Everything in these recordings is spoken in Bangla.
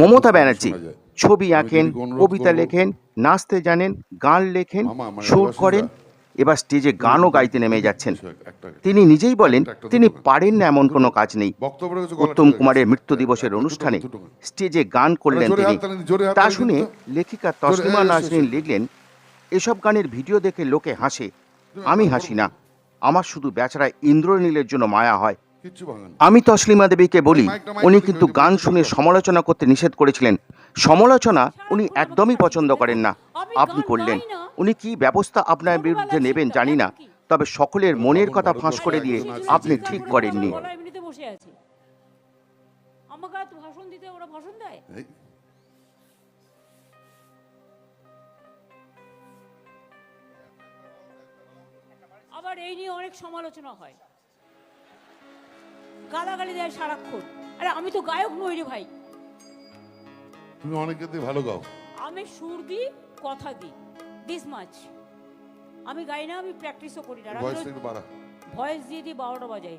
মমতা ব্যানার্জি ছবি আঁকেন কবিতা লেখেন নাচতে জানেন গান লেখেন সুর করেন এবার স্টেজে গানও গাইতে নেমে যাচ্ছেন। তিনি নিজেই বলেন তিনি পারেন না এমন কোনো কাজ নেই। উত্তম কুমারের মৃত্যু দিবসের অনুষ্ঠানে। স্টেজে গান করলেন তিনি। তা শুনে লেখিকা তসলিমা নাসরিন লিখলেন এসব গানের ভিডিও দেখে লোকে হাসে। আমি হাসি না। আমার শুধু বেচারা ইন্দ্রনীলের জন্য মায়া হয়। আমি তসলিমা দেবীকে বলি উনি কিন্তু গান শুনে সমালোচনা করতে নিষেধ করেছিলেন। সমালোচনা উনি একদমই পছন্দ করেন না। আপনি করলেন। উনি কি ব্যবস্থা আপনার বিরুদ্ধে নেবেন জানি না। তবে সকলের মনের কথা ফাঁস করে দিয়ে আপনি ঠিক করেননি। গলা এমনিতে বসে আছে। আমাকে ভাষণ দিতে ওরা ভাষণ দেয়? আবার এই নিয়ে অনেক সমালোচনা হয়। গালাগালি দেয় সারাক্ষণ। আরে আমি তো গায়ক নই রে ভাই। তুমি অনেকে দিয়ে ভালো গাও। আমি সুর দিই কথা দিই। দিস মাছ আমি গাই না আমি প্র্যাকটিসও করি না। ভয়েস একটু বাড়া। ভয়েস দিয়ে দিয়ে বারোটা বাজাই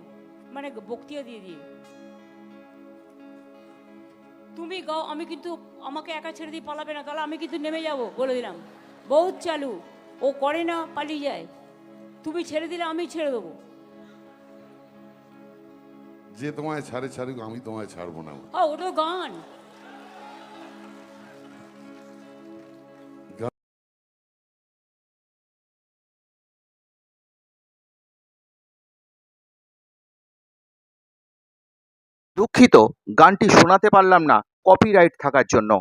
মানে বক্তিয়া দিয়ে দিয়ে তুমি গাও আমি কিন্তু আমাকে একা ছেড়ে দিয়ে পালাবে না। তাহলে আমি কিন্তু নেমে যাব বলে দিলাম। বহুত চালু। ও করে না পালিয়ে যায়। তুমি ছেড়ে দিলে আমি ছেড়ে দেবো। যে তোমায় ছাড়ে ছাড়ুক আমি তোমায় ছাড়বো না। গান দুঃখিত গানটি শোনাতে পারলাম না কপিরাইট থাকার জন্য।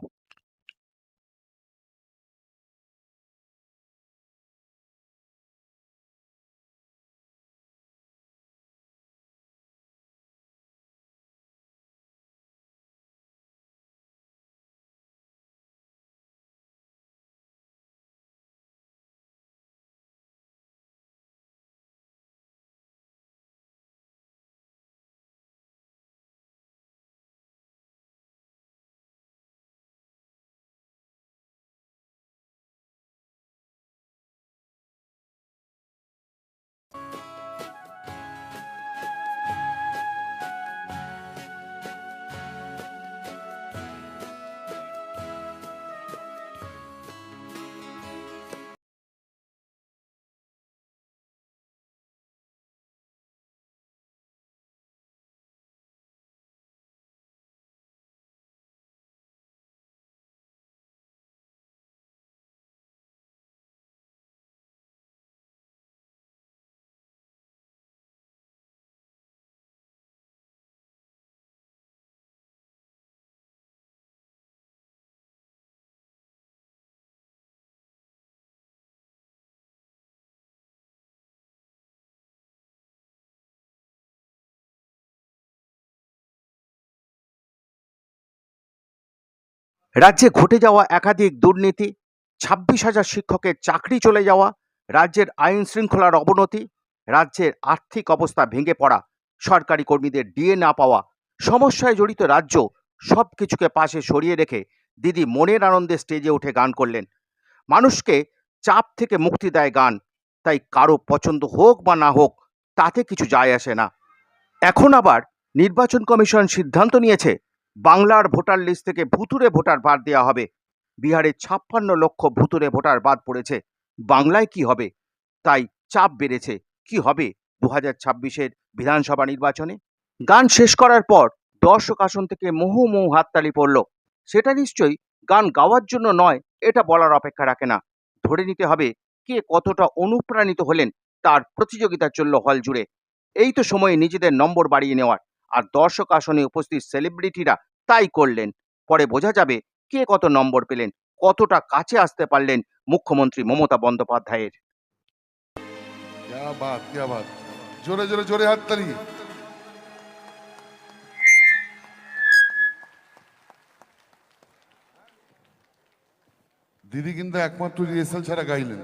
রাজ্যে ঘটে যাওয়া একাধিক দুর্নীতি, ছাব্বিশ হাজার শিক্ষকের চাকরি চলে যাওয়া, রাজ্যের আইন শৃঙ্খলার অবনতি, রাজ্যের আর্থিক অবস্থা ভেঙে পড়া, সরকারি কর্মীদের ডিএ না পাওয়া, সমস্যায় জড়িত রাজ্য সব কিছুকে পাশে সরিয়ে রেখে দিদি মনের আনন্দে স্টেজে উঠে গান করলেন। মানুষকে চাপ থেকে মুক্তি দেয় গান, তাই কারও পছন্দ হোক বা না হোক, তাতে কিছু যায় আসে না। এখন আবার নির্বাচন কমিশন সিদ্ধান্ত নিয়েছে বাংলার ভোটার লিস্ট থেকে ভুতুরে ভোটার বাদ দেওয়া হবে। বিহারে ছাপ্পান্ন লক্ষ ভুতুরে ভোটার বাদ পড়েছে। বাংলায় কি হবে? তাই চাপ বেড়েছে। কি হবে দু হাজার ছাব্বিশের বিধানসভা নির্বাচনে? গান শেষ করার পর দর্শক আসন থেকে মোহ মোহ হাততালি পড়ল। সেটা নিশ্চয়ই গান গাওয়ার জন্য নয়, এটা বলার অপেক্ষা রাখে না। ধরে নিতে হবে কে কতটা অনুপ্রাণিত হলেন, তার প্রতিযোগিতা চলল হল জুড়ে এই তো সময়ে নিজেদের নম্বর বাড়িয়ে নেওয়ার। আর দর্শক আসনে উপস্থিত সেলিব্রিটিরা তাই করলেন। পরে বোঝা যাবে কে কত নম্বর পেলেন, কতটা কাছে আসতে পারলেন মুখ্যমন্ত্রী মমতা বন্দ্যোপাধ্যায়ের। জোরে জোরে জোরে হাততালি দিদি কিন্তু একমাত্র রিহার্সাল ছাড়া গাইলেন।